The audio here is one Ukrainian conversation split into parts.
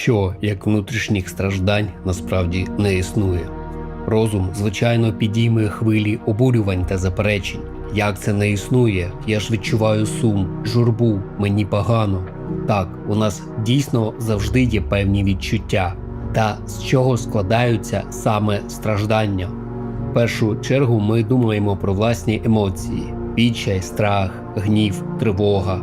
що як внутрішніх страждань насправді не існує. Розум, звичайно, підійме хвилі обурювань та заперечень. Як це не існує? Я ж відчуваю сум, журбу, мені погано. Так, у нас дійсно завжди є певні відчуття, та з чого складаються саме страждання. В першу чергу ми думаємо про власні емоції: відчай, страх, гнів, тривога.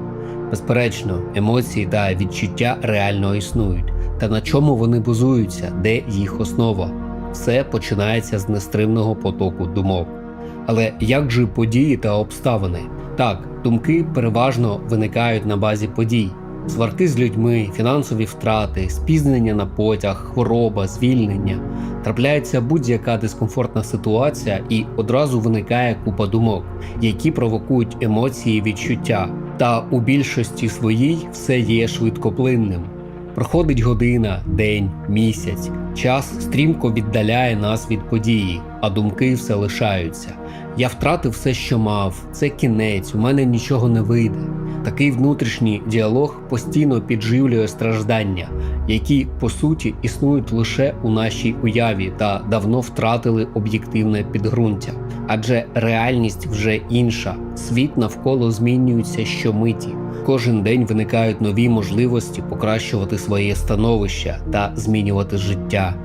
Безперечно, емоції та відчуття реально існують. Та на чому вони базуються, де їх основа? Все починається з нестримного потоку думок. Але як же події та обставини? Так, думки переважно виникають на базі подій. Сварки з людьми, фінансові втрати, спізнення на потяг, хвороба, звільнення. Трапляється будь-яка дискомфортна ситуація, і одразу виникає купа думок, які провокують емоції відчуття. Та у більшості своїй все є швидкоплинним. Проходить година, день, місяць. Час стрімко віддаляє нас від події, а думки все лишаються. Я втратив все, що мав, це кінець, у мене нічого не вийде. Такий внутрішній діалог постійно підживлює страждання, які по суті існують лише у нашій уяві та давно втратили об'єктивне підґрунтя. Адже реальність вже інша, світ навколо змінюється щомиті. Кожен день виникають нові можливості покращувати своє становище та змінювати життя.